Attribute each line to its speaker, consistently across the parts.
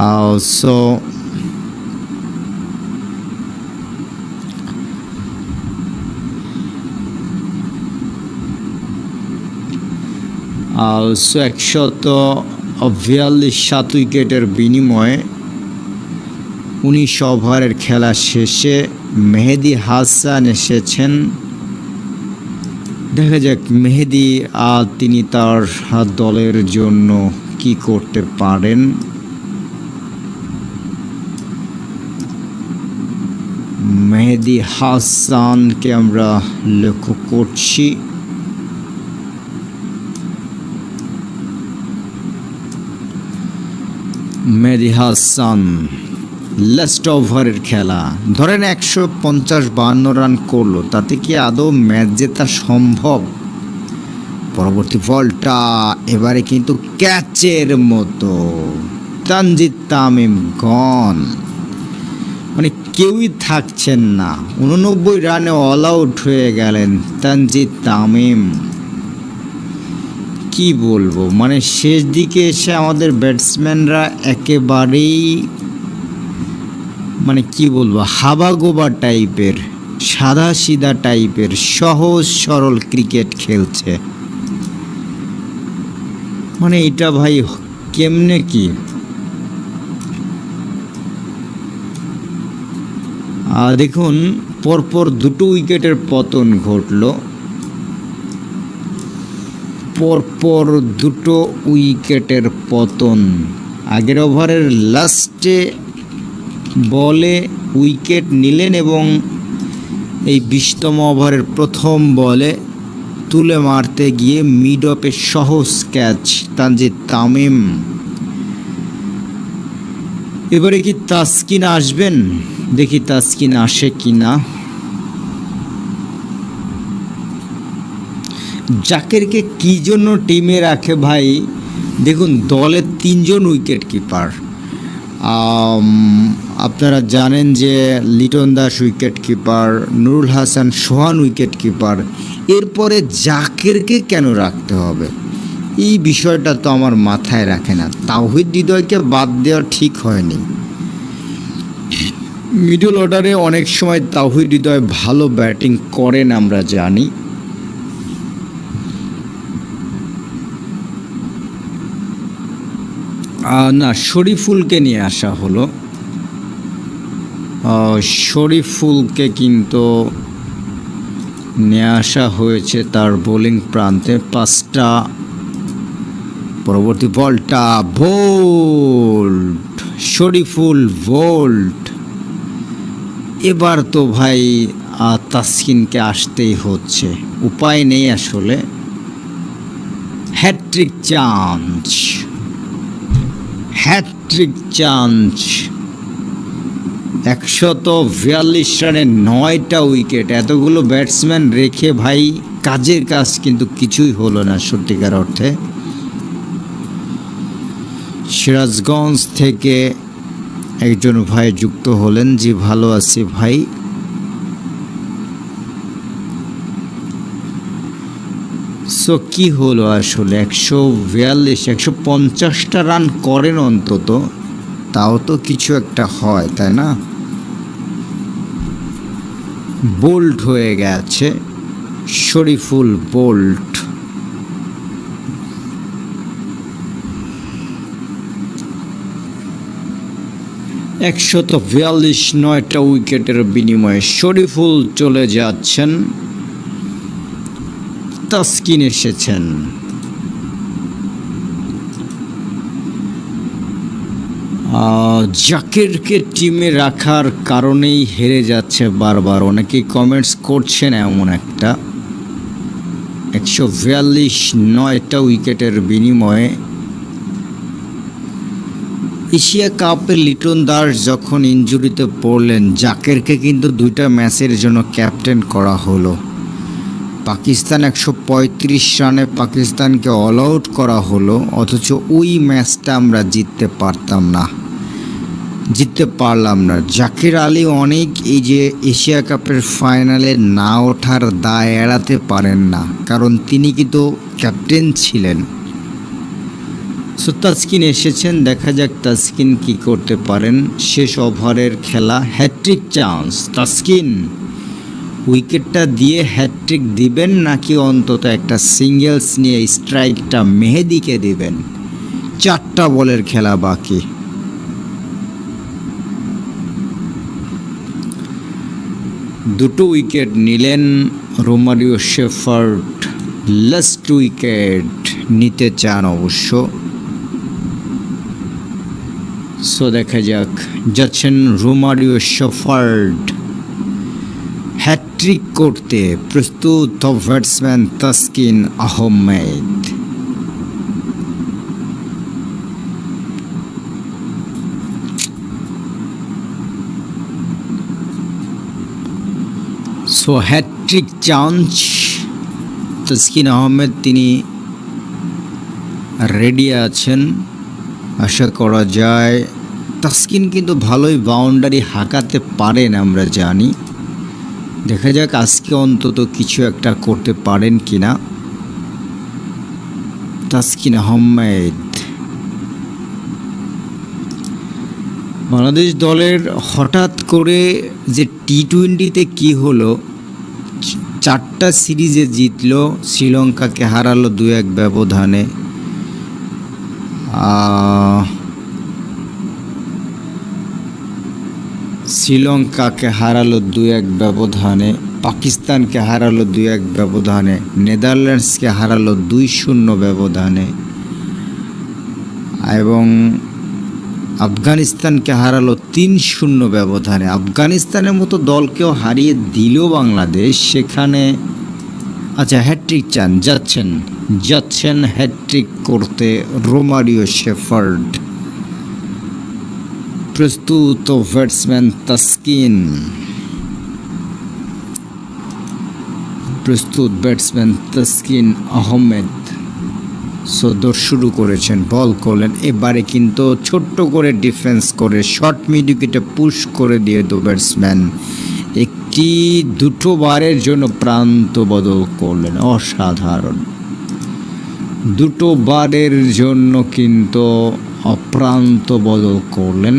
Speaker 1: Uh, so একশত বিয়াল্লিশ সাত উইকেটের বিনিময়ে উনিশ ওভারের খেলা শেষে মেহেদি হাসান এসেছেন। দেখা যাক মেহেদি তিনি তার দলের জন্য কি করতে পারেন। মেহেদি হাসানকে আমরা লক্ষ্য করছি। মেহেদি হাসান লাস্ট ওভারের খেলা। ধরেন একশো পঞ্চাশ বাহান্ন রান করল, তাতে কি আদৌ ম্যাচ জেতা সম্ভব? পরবর্তী বলটা এবারে কিন্তু ক্যাচের মতো। তানজিদ তামিম গন কেউই থাকছেন না। উননব্বই রানে অল আউট হয়ে গেলেন তানজিদ তামিম। কি বলব? মানে শেষ দিকে এসে আমাদের ব্যাটসম্যানরা একেবারেই মানে কি বলব, হাবাগোবা টাইপের সাদা সিধা টাইপের, সহজ সরল ক্রিকেট খেলছে। মানে এটা ভাই কেমনে কি? দেখুন, পরপর দুটো উইকেটের পতন ঘটলো। পরপর দুটো উইকেটের পতন। আগের ওভারের লাস্টে বলে উইকেট নিলেন এবং এই বিশতম ওভারের প্রথম বলে তুলে মারতে গিয়ে মিড অফে সহজ ক্যাচ তানজিদ তামিম। এবারে কি তাসকিন আসবেন? দেখি তাসকিন আসে কি না জাকেরকে কি জন্য টিমে রাখে ভাই? দেখুন, দলের তিনজন উইকেট কিপার আপনারা জানেন যে Liton Das wicket keeper Nurul Hasan Sohan wicket keeper এরপরে জাকেরকে কেন রাখতে হবে? এই বিষয়টা তো আমার মাথায় রাখে না। তাওহিদ হৃদয়কে বাদ দেওয়া ঠিক হয়নি। মিডল অর্ডারে অনেক সময় তাওহিদ হৃদয় ভালো ব্যাটিং করেন আমরা জানি। না, শরীফুলকে নিয়ে আসা হলো। শরীফুলকে কিন্তু নিয়ে আসা হয়েছে তার বোলিং প্রান্তে। পাঁচটা, পরবর্তী বলটা ভোল্ট শরীফুল ভোল্ট এবার তো ভাই তাসকিনকে আসতেই হচ্ছে। উপায় নেই আসলে। Hat-trick chance. Hat-trick chance. একশত বিয়াল্লিশ রানে নয়টা উইকেট। এতগুলো ব্যাটসম্যান রেখে ভাই, কাজের কাজ কিন্তু কিছুই হলো না সত্যিকার অর্থে। সিরাজগঞ্জ থেকে একজন ভাই যুক্ত হলেন, জি, ভালো আছি ভাই। সো কি হলো আসলে? একশো বিয়াল্লিশ, একশো পঞ্চাশটা রান করেন অন্তত, তাও তো কিছু একটা হয়, তাই না? বোল্ড হয়ে গেছে শরীফুল বোল্ট একশত বিয়াল্লিশ নয়টা উইকেটের বিনিময়ে শরীফুল চলে যাচ্ছেন। তাসকিন এসেছেন। জাকিরকে টিমে রাখার কারণেই হেরে যাচ্ছে বারবার। অনেকেই কমেন্টস করছেন এমন একটা। একশো বিয়াল্লিশ নয়টা উইকেটের বিনিময়ে এশিয়া কাপে লিটন দাস যখন ইঞ্জুরিতে পড়লেন, জাকেরকে কিন্তু দুইটা ম্যাচের জন্য ক্যাপ্টেন করা হলো। পাকিস্তান একশো পঁয়ত্রিশ রানে পাকিস্তানকে অল আউট করা হলো, অথচ ওই ম্যাচটা আমরা জিততে পারতাম না। জিততে পারলাম না। জাকির আলী অনেক এই যে এশিয়া কাপের ফাইনালে না ওঠার দায় এড়াতে পারেন না, কারণ তিনি কিন্তু ক্যাপ্টেন ছিলেন। সো তাসকিন এসেছেন, দেখা যাক তাসকিন কি করতে পারেন। শেষ ওভারের খেলা হ্যাট্রিক চান্স তাসকিন উইকেটটা দিয়ে হ্যাট্রিক দিবেন নাকি অন্তত একটা সিঙ্গেলস নিয়ে স্ট্রাইকটা মেহেদিকে দিবেন? চারটা বলের খেলা বাকি। দুটো উইকেট নিলেন রোমারিও শেফার্ড লাস্ট উইকেট নিতে চান অবশ্য। সো দেখা যাক। যাচ্ছেন রোমারিও শেফার্ড। হ্যাট্রিক করতে প্রস্তুত batsman Taskin Ahmed. So hat-trick chance Taskin Ahmed, তিনি রেডি আছেন। আশা করা যায়। তাসকিন কিন্তু ভালোই বাউন্ডারি হাঁকাতে পারেন আমরা জানি। দেখা যাক আজকে অন্তত কিছু একটা করতে পারেন কি না তাসকিন আহমেদ। বাংলাদেশ দলের হঠাৎ করে যে টি টোয়েন্টিতে কী হলো, চারটা সিরিজে জিতলো, শ্রীলঙ্কাকে হারালো দু এক ব্যবধানে। শ্রীলঙ্কাকে হারালো দু এক ব্যবধানে, পাকিস্তানকে হারালো দু এক ব্যবধানে, নেদারল্যান্ডসকে হারালো দুই শূন্য ব্যবধানে, এবং আফগানিস্তানকে হারালো তিন শূন্য ব্যবধানে। আফগানিস্তানের মতো দলকেও হারিয়ে দিল বাংলাদেশ। সেখানে আচ্ছা হ্যাট্রিক চান, যাচ্ছেন। যাচ্ছেন হ্যাট্রিক করতে রোমারিও শেফার্ড। প্রস্তুত ব্যাটসম্যান তাসকিন। প্রস্তুত ব্যাটসম্যান তাসকিন আহমেদ। সদর শুরু করেছেন, বল করলেন। এবারে কিন্তু ছোট্ট করে ডিফেন্স করে শর্ট মিডিকেটে পুশ করে দিয়ে দো ব্যাটসম্যান। একটি দুটো বারের জন্য প্রান্ত বদল করলেন? অসাধারণ। দুটো বারের জন্য কিন্তু অপ্রান্ত বদল করলেন।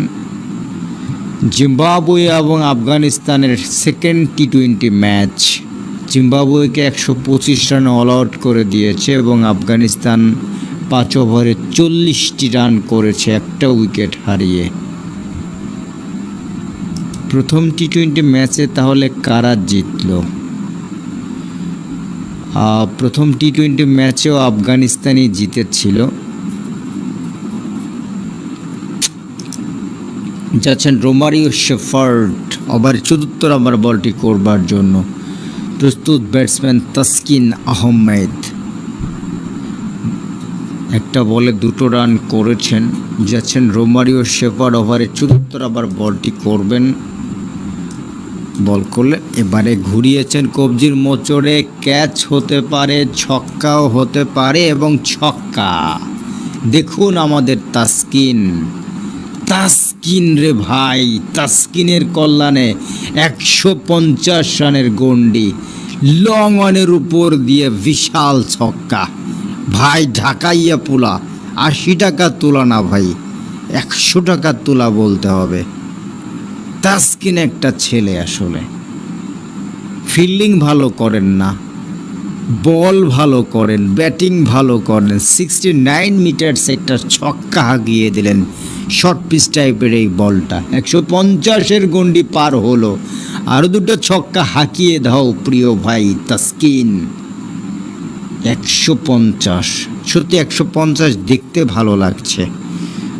Speaker 1: জিম্বাবুয়ে এবং আফগানিস্তানের সেকেন্ড টি টোয়েন্টি ম্যাচ জিম্বাবুয়েকে একশো পঁচিশ রান অল আউট করে দিয়েছে এবং আফগানিস্তান পাঁচ ওভারে চল্লিশটি রান করেছে, একটা উইকেট হারিয়ে। প্রথম টি টোয়েন্টি ম্যাচে তাহলে কারা জিতলো? প্রথম টি টোয়েন্টি ম্যাচেও আফগানিস্তানই জিতেছিল। যাচ্ছেন রোমারিও শেফার্ড। ওভার চতুর্থ নম্বর বলটি করবার জন্য। প্রস্তুত ব্যাটসম্যান তাসকিন আহমেদ। একটা বলে দুটো রান করেছেন। যাচ্ছেন রোমারিও শেফার্ড ওভারে চতুর্থ আবার বলটি করবেন। বল করলে। এবারে ঘুরিয়েছেন কবজির মোচড়ে। ক্যাচ হতে পারে, ছক্কাও হতে পারে এবং ছক্কা। দেখুন আমাদের তাসকিন। তাস্কিন রে ভাই, তাস্কিনের কল্যাণে একশো পঞ্চাশ রানের গন্ডি লং অনের উপর দিয়ে বিশাল ছক্কা। ভাই, ঢাকাইয়া পোলা, আশি টাকা তোলা না ভাই, একশো টাকা তোলা বলতে হবে। তাসকিন একটা ছেলে আসলে। ফিল্ডিং ভালো করেন না, বল ভালো করেন, ব্যাটিং ভালো করেন সিক্সটি নাইন মিটার্স একটা ছক্কা হাগিয়ে দিলেন শর্ট পিচ টাইপের এই বলটা। একশো পঞ্চাশের গন্ডি পার হলো। আরও দুটো ছক্কা হাঁকিয়ে দাও প্রিয় ভাই তাসকিন। একশো পঞ্চাশ, সত্যি একশো পঞ্চাশ দেখতে ভালো লাগছে।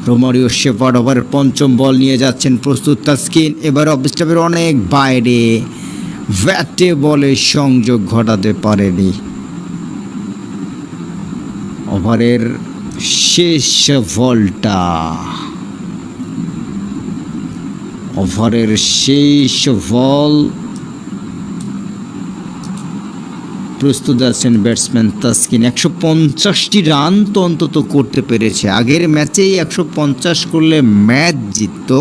Speaker 1: রোমারিও শেফার্ড ওভারের পঞ্চম বল নিয়ে যাচ্ছেন প্রস্তুত তাসকিন এবার অফিসটাপের অনেক বাইরে। ব্যাটে বলে সংযোগ ঘটাতে পারেনি। ওভারের শেষ বলটা। ওভারের শেষ বল প্রস্তুত আছেন ব্যাটসম্যান তাসকিন। একশো পঞ্চাশটি রান তো অন্তত করতে পেরেছে। আগের ম্যাচেই একশো পঞ্চাশ করলে ম্যাচ জিততো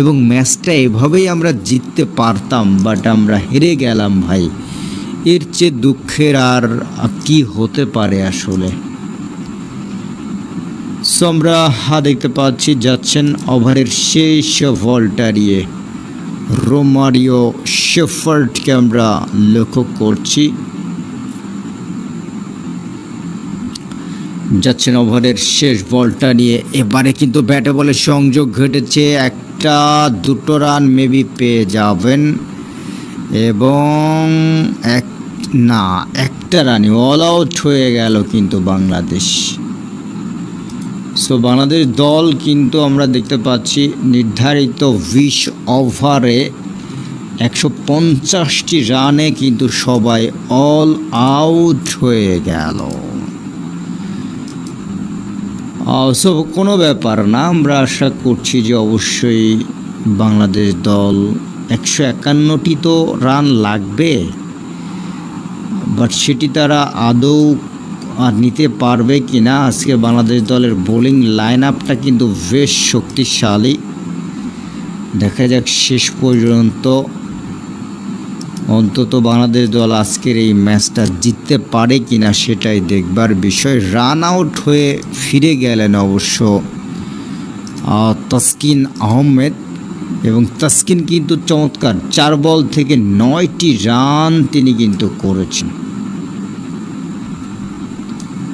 Speaker 1: এবং ম্যাচটা এভাবেই আমরা জিততে পারতাম, বাট আমরা হেরে গেলাম ভাই। এর চেয়ে দুঃখের আর কি হতে পারে আসলে? সো আমরা হা দেখতে পাচ্ছি, যাচ্ছেন ওভারের শেষ ভল্টারিয়ে রোমারিও শেফার্ডকে আমরা লক্ষ্য করছি। যাচ্ছেন ওভারের শেষ বলটা নিয়ে। এবারে কিন্তু ব্যাটে বলে সংযোগ ঘটেছে। একটা, দুটো রান মেবি পেয়ে যাবেন। এবং এক, না, একটা রানই। অল আউট হয়ে গেল কিন্তু বাংলাদেশ। সো বাংলাদেশ দল কিন্তু আমরা দেখতে পাচ্ছি নির্ধারিত বিশ ওভারে একশো পঞ্চাশটি রানে কিন্তু সবাই অল আউট হয়ে গেল। সো কোনো ব্যাপার না। আমরা আশা করছি যে অবশ্যই বাংলাদেশ দল একশো একান্নটি তো রান লাগবে বাট সেটি তারা আদৌ আর নিতে পারবে কি না আজকে বাংলাদেশ দলের বোলিং লাইন আপটা কিন্তু বেশ শক্তিশালী। দেখা যাক শেষ পর্যন্ত অন্তত বাংলাদেশ দল আজকের এই ম্যাচটা জিততে পারে কিনা সেটাই দেখবার বিষয়। রান আউট হয়ে ফিরে গেলেন অবশ্য তাসকিন আহমেদ। এবং তাসকিন কিন্তু চমৎকার, চার বল থেকে নয়টি রান তিনি কিন্তু করেছেন।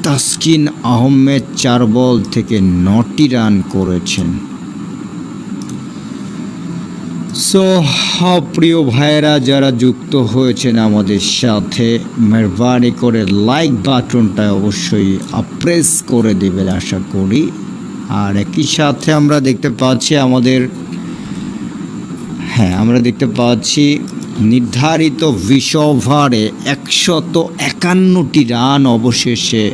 Speaker 1: তাসকিন আহমেদ চার বল থেকে নটি রান করেছেন। সো প্রিয় ভাইয়েরা যারা যুক্ত হয়েছেন আমাদের সাথে, মেহরবানি করে লাইক বাটনটা অবশ্যই প্রেস করে দেবেন আশা করি। আর একই সাথে আমরা দেখতে পাচ্ছি আমাদের হ্যাঁ আমরা দেখতে পাচ্ছি নির্ধারিত বিশ ওভারে একশত একান্নটি রান অবশেষে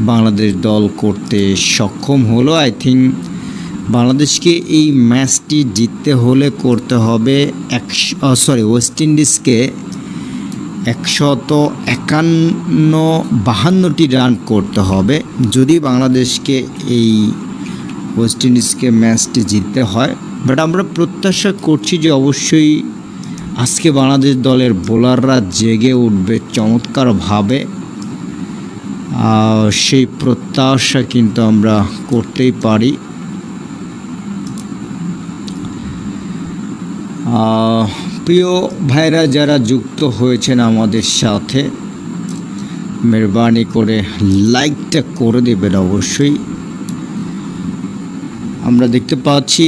Speaker 1: বাংলাদেশ দল করতে সক্ষম হলো। আই থিঙ্ক বাংলাদেশকে এই ম্যাচটি জিততে হলে করতে হবে একশো সরি ওয়েস্ট ইন্ডিজকে একশত একান্ন বাহান্নটি রান করতে হবে। যদি বাংলাদেশকে এই ওয়েস্ট ইন্ডিজকে ম্যাচটি জিততে হয় বাট আমরা প্রত্যাশা করছি যে অবশ্যই আজকে বাংলাদেশ দলের বোলাররা জেগে উঠবে চমৎকারভাবে। সেই প্রত্যাশা কিন্তু আমরা করতেই পারি। প্রিয় ভাইরা যারা যুক্ত হয়েছেন আমাদের সাথে, মেহরবানি করে লাইকটা করে দেবেন অবশ্যই। আমরা দেখতে পাচ্ছি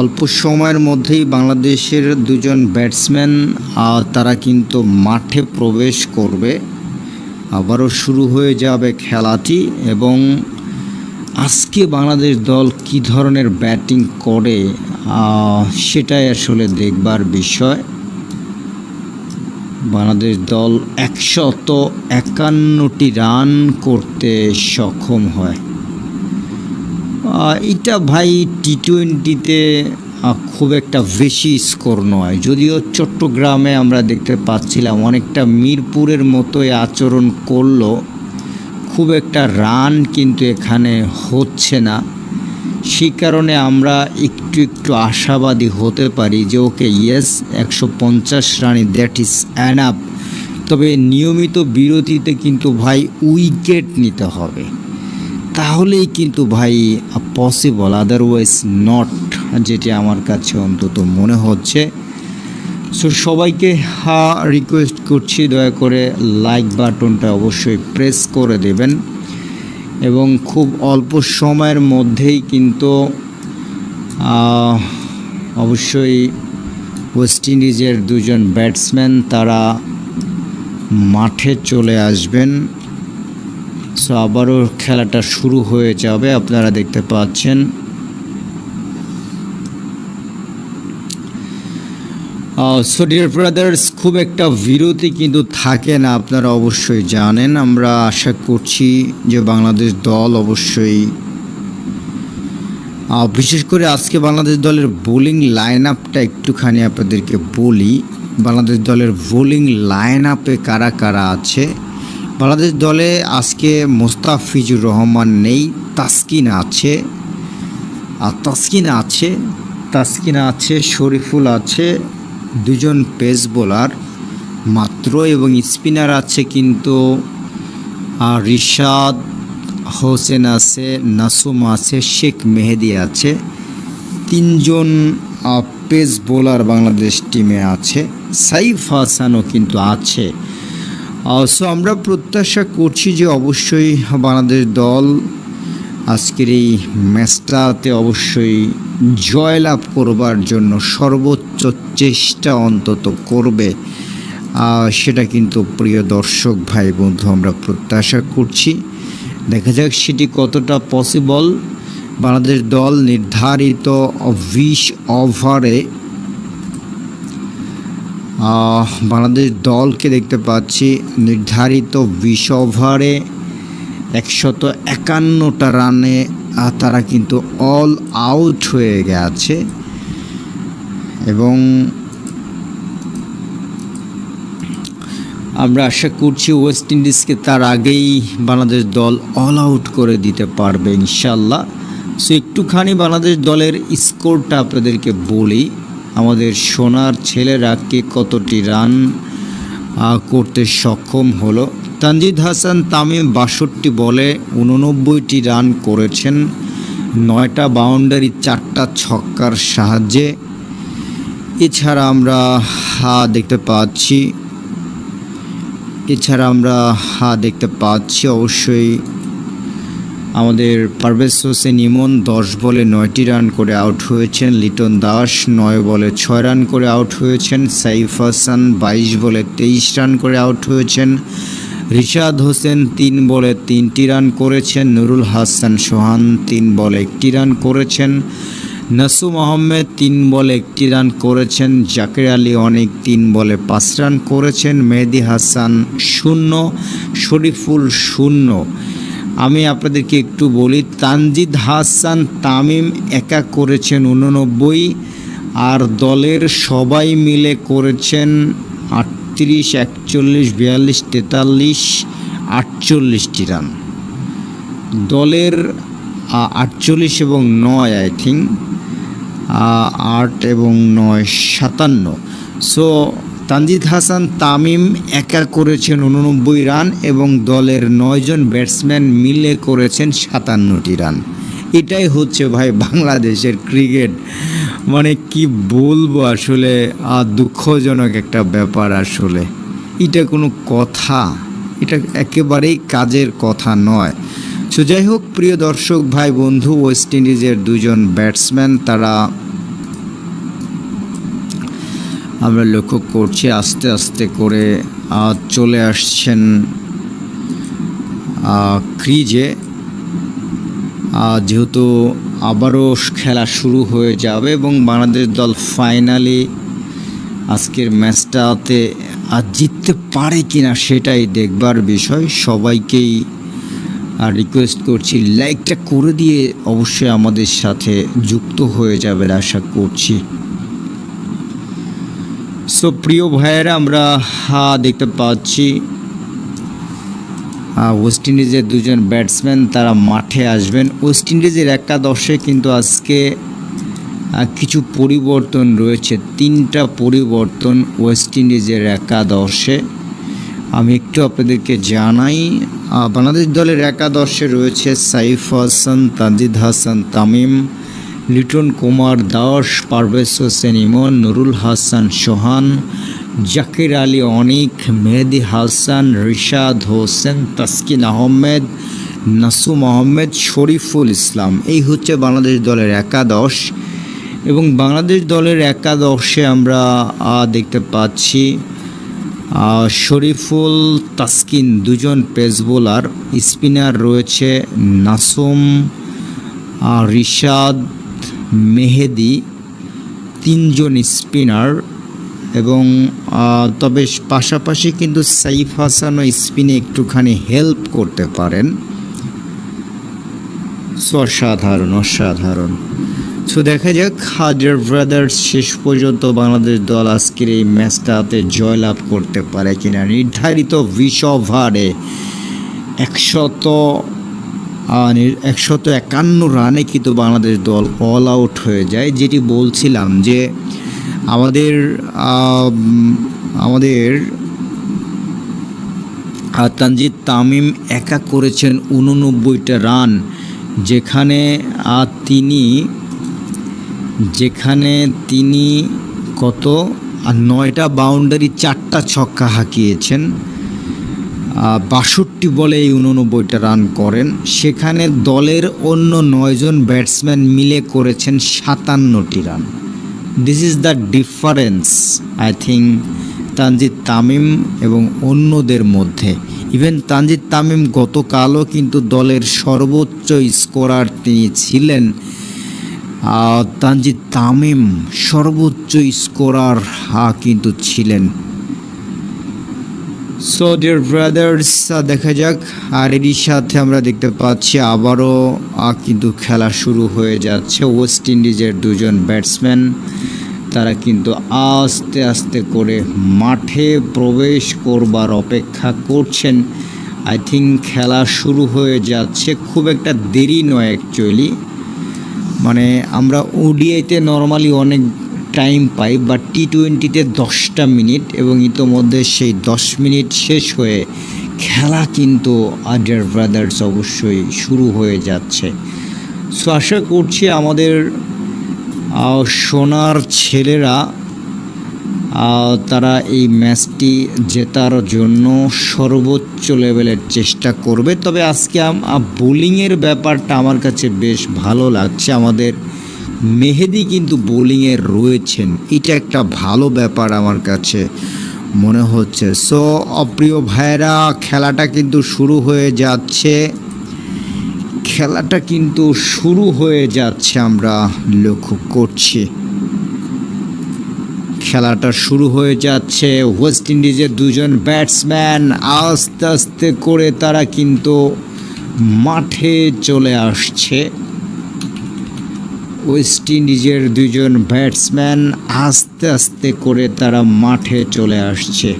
Speaker 1: অল্প সময়ের মধ্যেই বাংলাদেশের দুজন ব্যাটসম্যান তারা কিন্তু মাঠে প্রবেশ করবে। আবারও শুরু হয়ে যাবে খেলাটি এবং আজকে বাংলাদেশ দল কি ধরনের ব্যাটিং করে সেটাই আসলে দেখবার বিষয়। বাংলাদেশ দল একশত একান্নটি রান করতে সক্ষম হয়। এটা ভাই টি টোয়েন্টিতে খুব একটা বেশি স্কোর নয়। যদিও চট্টগ্রামে আমরা দেখতে পাচ্ছিলাম অনেকটা মিরপুরের মতোই আচরণ করল। খুব একটা রান কিন্তু এখানে হচ্ছে না। সেই কারণে আমরা একটু একটু আশাবাদী হতে পারি যে, ওকে ইয়েস একশো পঞ্চাশ রানে দ্যাট ইজ অ্যানাপ তবে নিয়মিত বিরতিতে কিন্তু ভাই উইকেট নিতে হবে। তাহলেই কিন্তু ভাই পসিবল আদারওয়াইজ নট যেটি আমার কাছে অন্তত মনে হচ্ছে। সো সবাইকে, হা রিকোয়েস্ট করছি, দয়া করে লাইক বাটনটা অবশ্যই প্রেস করে দেবেন। এবং খুব অল্প সময়ের মধ্যেই কিন্তু অবশ্যই ওয়েস্ট ইন্ডিজের দুজন ব্যাটসম্যান তারা মাঠে চলে আসবেন। সো আবারও খেলাটা শুরু হয়ে যাবে, আপনারা দেখতে পাচ্ছেন। সো ডিয়ার ব্রাদার্স খুব একটা বিরতি কিন্তু থাকে না, আপনারা অবশ্যই জানেন। আমরা আশা করছি যে বাংলাদেশ দল অবশ্যই বিশেষ করে আজকে বাংলাদেশ দলের বোলিং লাইন আপটা একটুখানি আপনাদেরকে বলি। বাংলাদেশ দলের বোলিং লাইন আপে কারা কারা আছে? বাংলাদেশ দলে আজকে মোস্তাফিজুর রহমান নেই, তাসকিন আছে। আর তাসকিন আছে তাসকিন আছে, শরীফুল আছে দুজন পেস বোলার, মাত্র এবং স্পিনার আছে কিন্তু রিশাদ হোসেন আছে, নাসুম আছে, শেখ মেহেদি আছে। তিনজন পেস বোলার বাংলাদেশ টিমে আছে, সাইফ হাসানও কিন্তু আছে। সো আমরা প্রত্যাশা করছি যে অবশ্যই বাংলাদেশ দল আজকের এই ম্যাচটাতে অবশ্যই জয়লাভ করবার জন্য সর্বোচ্চ চেষ্টা অন্তত করবে। সেটা কিন্তু প্রিয় দর্শক ভাই বন্ধু, আমরা প্রত্যাশা করছি। দেখা যাক সেটি কতটা পসিবল বাংলাদেশ দল নির্ধারিত বিশ ওভারে বাংলাদেশ দলকে দেখতে পাচ্ছি নির্ধারিত বিশ ওভারে একশত একান্নটা রানে আহ, তারা কিন্তু অল আউট হয়ে গেছে। এবং আমরা আশা করছি ওয়েস্ট ইন্ডিজকে তার আগেই বাংলাদেশ দল অল আউট করে দিতে পারবে ইনশাল্লাহ সো একটুখানি বাংলাদেশ দলের স্কোরটা আপনাদেরকে বলি। আমাদের সোনার ছেলেরা কে কতটি রান করতে সক্ষম হলো। তানজিদ হাসান তামিম বাষট্টি বলে উননব্বইটি রান করেছেন, নয়টা বাউন্ডারি, চারটা ছক্কার সাহায্যে। এছাড়া আমরা, হা, দেখতে পাচ্ছি। এছাড়া আমরা, হা, দেখতে পাচ্ছি অবশ্যই আমাদের পারভেজ হোসেন ইমন, দশ বলে নয়টি রান করে আউট হয়েছেন। লিটন দাস, নয় বলে ছয় রান করে আউট হয়েছেন। সাইফ হাসান, বাইশ বলে তেইশ রান করে আউট হয়েছেন। রিশাদ হোসেন তিন বলে তিনটি রান করেছেন, নুরুল হাসান সোহান তিন বলে একটি রান করেছেন, নাসুম আহমেদ তিন বলে একটি রান করেছেন, জাকির আলী অনেক তিন বলে পাঁচ রান করেছেন, মেহেদি হাসান শূন্য, শরীফুল শূন্য। আমি আপনাদেরকে একটু বলি, তানজিদ হাসান, তামিম একা করেছেন উননব্বই, আর দলের সবাই মিলে করেছেন আটত্রিশ একচল্লিশ, বিয়াল্লিশ, তেতাল্লিশ আটচল্লিশটি রান। দলের আটচল্লিশ এবং নয়, আই থিঙ্ক আট এবং নয়, সাতান্ন। সো, তানজিদ হাসান, তামিম একা করেছেন উননব্বই রান এবং দলের নয়জন ব্যাটসম্যান মিলে করেছেন সাতান্নটি রান। এটাই হচ্ছে ভাই বাংলাদেশের ক্রিকেট। মানে কি বলব আসলে? আর দুঃখজনক একটা ব্যাপার আসলে। এটা কোনো কথা, এটা একেবারেই কাজের কথা নয়। সো যাই হোক, প্রিয় দর্শক, ভাই, বন্ধু ওয়েস্ট ইন্ডিজের দুজন ব্যাটসম্যান তারা আমরা লক্ষ্য করছি আস্তে আস্তে করে চলে আসছেন ক্রিজে যেহেতু আবারও খেলা শুরু হয়ে যাবে এবং বাংলাদেশ দল ফাইনালি আজকের ম্যাচটাতে আর জিততে পারে কি না সেটাই দেখবার বিষয়। সবাইকেই আর রিকোয়েস্ট করছি লাইকটা করে দিয়ে অবশ্যই আমাদের সাথে যুক্ত হয়ে যাবেন আশা করছি। সো প্রিয় ভাইয়েরা, আমরা দেখতে পাচ্ছি ওয়েস্ট ইন্ডিজের দুজন ব্যাটসম্যান তারা মাঠে আসবেন। ওয়েস্ট ইন্ডিজের একাদশে কিন্তু আজকে কিছু পরিবর্তন রয়েছে। তিনটা পরিবর্তন ওয়েস্ট ইন্ডিজের একাদশে। আমি একটু আপনাদেরকে জানাই বাংলাদেশ দলের একাদশে রয়েছে সাইফ হাসান, তানজিদ হাসান, তামিম, লিটন কুমার দাস, পারভেজ হোসেন ইমন, নুরুল হাসান সোহান জাকির আলী, অনিক, মেহেদি হাসান, রিশাদ হোসেন, তাসকিন আহমেদ, নাসুম আহমেদ, শরীফুল ইসলাম। এই হচ্ছে বাংলাদেশ দলের একাদশ। এবং বাংলাদেশ দলের একাদশে আমরা দেখতে পাচ্ছি শরীফুল, তাসকিন দুজন পেস বোলার। স্পিনার রয়েছে নাসুম রিশাদ, মেহেদি, তিনজন স্পিনার। এবং তবে পাশাপাশি কিন্তু সাইফ হাসানও স্পিনে একটুখানি হেল্প করতে পারেন। অসাধারণ অসাধারণ। সো দেখা যাক হাজার ব্রাদার্স শেষ পর্যন্ত বাংলাদেশ দল আজকের এই ম্যাচটাতে জয়লাভ করতে পারে কিনা? নির্ধারিত বিশ ওভারে একশত একশত একান্ন রানে কিন্তু বাংলাদেশ দল অল আউট হয়ে যায়, যেটি বলছিলাম যে আমাদের আমাদের তানজিদ তামিম একা করেছেন উননব্বইটা রান, যেখানে তিনি যেখানে তিনি কত নয়টা বাউন্ডারি, চারটা ছক্কা হাঁকিয়েছেন। বাষট্টি বলে এই উননব্বইটা রান করেন। সেখানে দলের অন্য নয়জন ব্যাটসম্যান মিলে করেছেন সাতান্নটি run. This is the difference I think Tanzid Tamim এবং অন্যদের মধ্যে। ইভেন তানজিদ তামিম গতকালও কিন্তু দলের সর্বোচ্চ স্কোরার তিনি ছিলেন। তানজিদ তামিম সর্বোচ্চ স্কোরার হা কিন্তু ছিলেন। সো ডিয়ার ব্রাদার্স দেখা যাক। আর এরই সাথে আমরা দেখতে পাচ্ছি, আবারও কিন্তু খেলা শুরু হয়ে যাচ্ছে। ওয়েস্ট ইন্ডিজের দুজন ব্যাটসম্যান তারা কিন্তু আস্তে আস্তে করে মাঠে প্রবেশ করবার অপেক্ষা করছেন। আই থিঙ্ক খেলা শুরু হয়ে যাচ্ছে। খুব একটা দেরি নয় অ্যাকচুয়ালি মানে আমরা ওডিআইতে নর্মালি অনেক টাইম পাই বা টি টোয়েন্টিতে দশটা মিনিট এবং ইতোমধ্যে সেই দশ মিনিট শেষ হয়ে খেলা কিন্তু আডিয়ার ব্রাদার্স অবশ্যই শুরু হয়ে যাচ্ছে। সো আশা করছি আমাদের সোনার ছেলেরা তারা এই ম্যাচটি জেতার জন্য সর্বোচ্চ লেভেলের চেষ্টা করবে। তবে আজকে বোলিংয়ের ব্যাপারটা আমার কাছে বেশ ভালো লাগছে। আমাদের মেহেদি কিন্তু বোলিংয়ে রয়েছেন। এটা একটা ভালো ব্যাপার আমার কাছে মনে হচ্ছে। সো অপ্রিয় ভাইরা খেলাটা কিন্তু শুরু হয়ে যাচ্ছে। খেলাটা কিন্তু শুরু হয়ে যাচ্ছে আমরা লক্ষ্য করছি। খেলাটা শুরু হয়ে যাচ্ছে। ওয়েস্ট ইন্ডিজের দুজন ব্যাটসম্যান আস্তে আস্তে করে তারা কিন্তু মাঠে চলে আসছে। ওয়েস্ট ইন্ডিজের দুজন ব্যাটসম্যান আস্তে আস্তে করে তারা মাঠে চলে আসছে।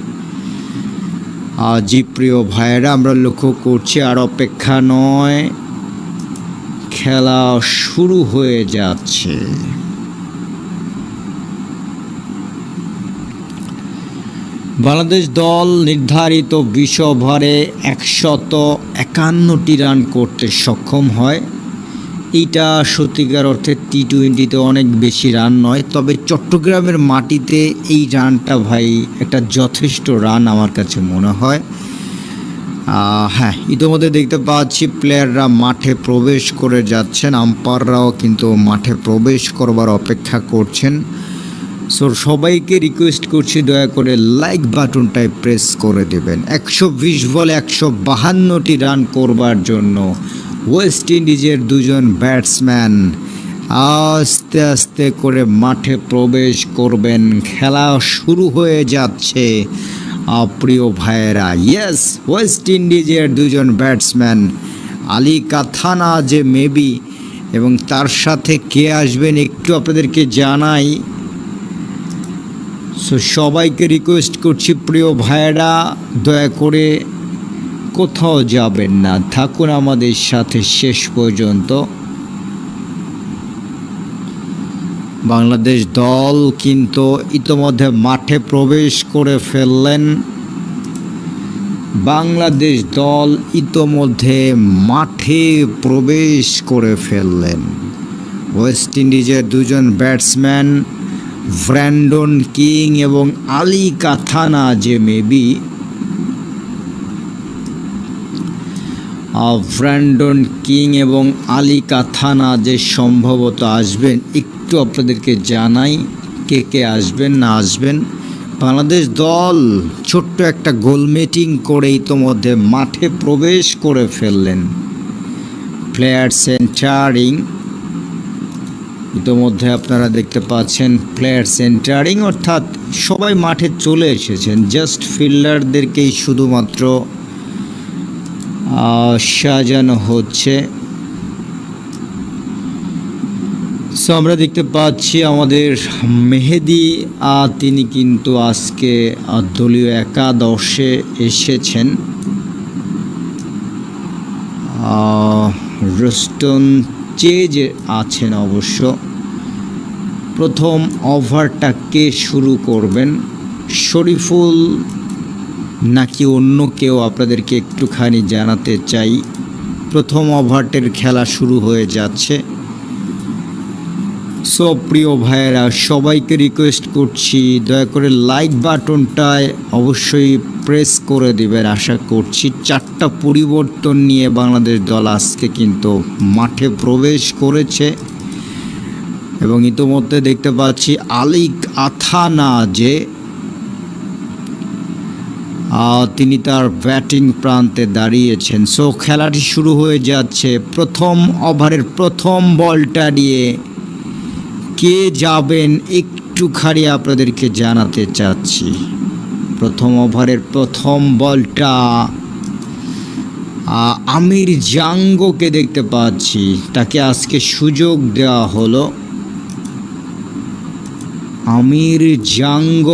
Speaker 1: জি প্রিয় ভাইয়েরা, আমরা লক্ষ্য করছি আর অপেক্ষা নয়, খেলা শুরু হয়ে যাচ্ছে। বাংলাদেশ দল নির্ধারিত বিশ ওভারে একশত একান্নটি রান করতে সক্ষম হয়। এইটা সত্যিকার অর্থে টি টোয়েন্টিতে অনেক বেশি রান নয়, তবে চট্টগ্রামের মাটিতে এই রানটা ভাই একটা যথেষ্ট রান আমার কাছে মনে হয়। হ্যাঁ ইতিমধ্যে দেখতে পাচ্ছি প্লেয়াররা মাঠে প্রবেশ করে যাচ্ছেন আম্পায়াররাও কিন্তু মাঠে প্রবেশ করবার অপেক্ষা করছেন। সো সবাইকে রিকোয়েস্ট করছি দয়া করে লাইক বাটনটায় প্রেস করে দেবেন। একশো বিশ বলে একশো বাহান্নটি রান করবার জন্য ওয়েস্ট ইন্ডিজের দুজন ব্যাটসম্যান আস্তে আস্তে করে মাঠে প্রবেশ করবেন। খেলা শুরু হয়ে যাচ্ছে। প্রিয় ভাইয়েরা ইয়েস ওয়েস্ট ইন্ডিজের দুজন ব্যাটসম্যান আলী কাথানা যে মেবি, এবং তার সাথে কে আসবেন একটু আপনাদেরকে জানাই। সো সবাইকে রিকোয়েস্ট করছি, প্রিয় ভাইয়েরা, দয়া করে কোথাও যাবেন না। থাকুন আমাদের সাথে শেষ পর্যন্ত। বাংলাদেশ দল কিন্তু ইতোমধ্যে মাঠে প্রবেশ করে ফেললেন। বাংলাদেশ দল ইতোমধ্যে মাঠে প্রবেশ করে ফেললেন। ওয়েস্ট ইন্ডিজের দুজন ব্যাটসম্যান, ব্র্যান্ডন কিং এবং আলী কাথানা যে মেবি ব্র্যান্ডন কিং এবং আলী কাথানা যে সম্ভবত আসবেন, একটু আপনাদেরকে জানাই কে কে আসবেন, না আসবেন। বাংলাদেশ দল ছোট্ট একটা গোল মিটিং করে ইতোমধ্যে মাঠে প্রবেশ করে ফেললেন। প্লেয়ার সেন্টারিং, ইতোমধ্যে আপনারা দেখতে পাচ্ছেন প্লেয়ার সেন্টারিং, অর্থাৎ সবাই মাঠে চলে এসেছেন, জাস্ট ফিল্ডারদেরকেই শুধুমাত্র সাজানো হচ্ছে। সো আমরা দেখতে পাচ্ছি আমাদের মেহেদি তিনি কিন্তু আজকে দলীয় একাদশে এসেছেন। রোস্টন চেজ আছেন অবশ্য। প্রথম ওভারটা কে শুরু করবেন? শরীফুল নাকি অন্য কেউ আপনাদেরকে একটুখানি জানাতে চাই? প্রথম ওভারটের খেলা শুরু হয়ে যাচ্ছে। সো, প্রিয় ভাইয়েরা, সবাইকে রিকোয়েস্ট করছি, দয়া করে লাইক বাটনটায় অবশ্যই প্রেস করে দিবেন। আশা করছি চারটা পরিবর্তন নিয়ে বাংলাদেশ দল আজকে কিন্তু মাঠে প্রবেশ করেছে। এবং ইতোমধ্যে দেখতে পাচ্ছি আলিক আথানা যে তিনি তার ব্যাটিং প্রান্তে দাঁড়িয়েছেন। সো খেলাটি শুরু হয়ে যাচ্ছে প্রথম ওভারের প্রথম বলটা দিয়ে কে যাবেন একটুখানি আপনাদেরকে জানাতে চাচ্ছি। প্রথম ওভারের প্রথম বলটা আমির জাঙ্গোকে দেখতে পাচ্ছি। তাকে আজকে সুযোগ দেওয়া হলো। আমির জাঙ্গ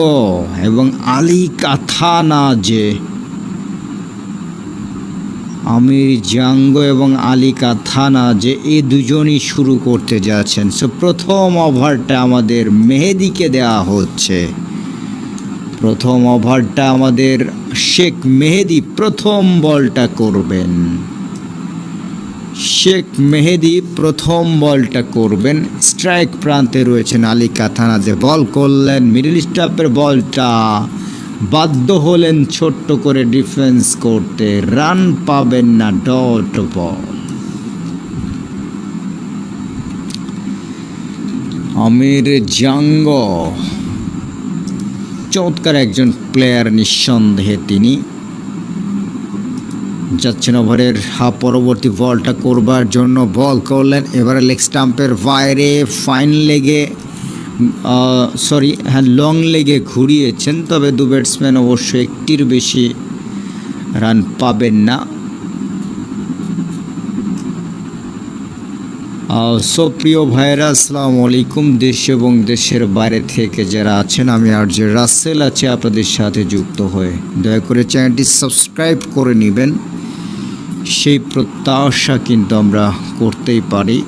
Speaker 1: এবং আলী কাথানা যে। আমির জাঙ্গ এবং আলী যে এই দুজনই শুরু করতে যাচ্ছেন। সো প্রথম ওভারটা আমাদের মেহেদিকে দেওয়া হচ্ছে। প্রথম ওভারটা আমাদের শেখ মেহেদি প্রথম বলটা করবেন। শেখ মেহেদি প্রথম বলটা করবেন। স্ট্রাইক প্রান্তে রয়েছেন আলী কাথানা যে বল করলেন। মিডল স্টাফের বলটা বাধ্য হলেন ছোট্ট করে ডিফেন্স করতে। রান পাবেন না ডট বল। আমির জাঙ্গ। চমৎকার একজন প্লেয়ার নিঃসন্দেহে তিনি। যাচ্ছেন ওভারের হা পরবর্তী বলটা করবার জন্য বল করলেন। এবারে লেগ স্টাম্পের বাইরে ফাইন লেগে সরি হ্যাঁ লং লেগে ঘুরিয়েছেন। তবে দু ব্যাটসম্যান অবশ্যই একটির বেশি রান পাবেন না। আহ, সো প্রিয় ভাইরা আসসালামু আলাইকুম। দেশ এবং দেশের বাইরে থেকে যারা আছেন আমি আর যে রাসেল আছে আপনাদের সাথে যুক্ত হয়ে দয়া করে চ্যানেলটি সাবস্ক্রাইব করে নেবেন। সেই প্রত্যাশা কিন্তু আমরা করতেই পারি।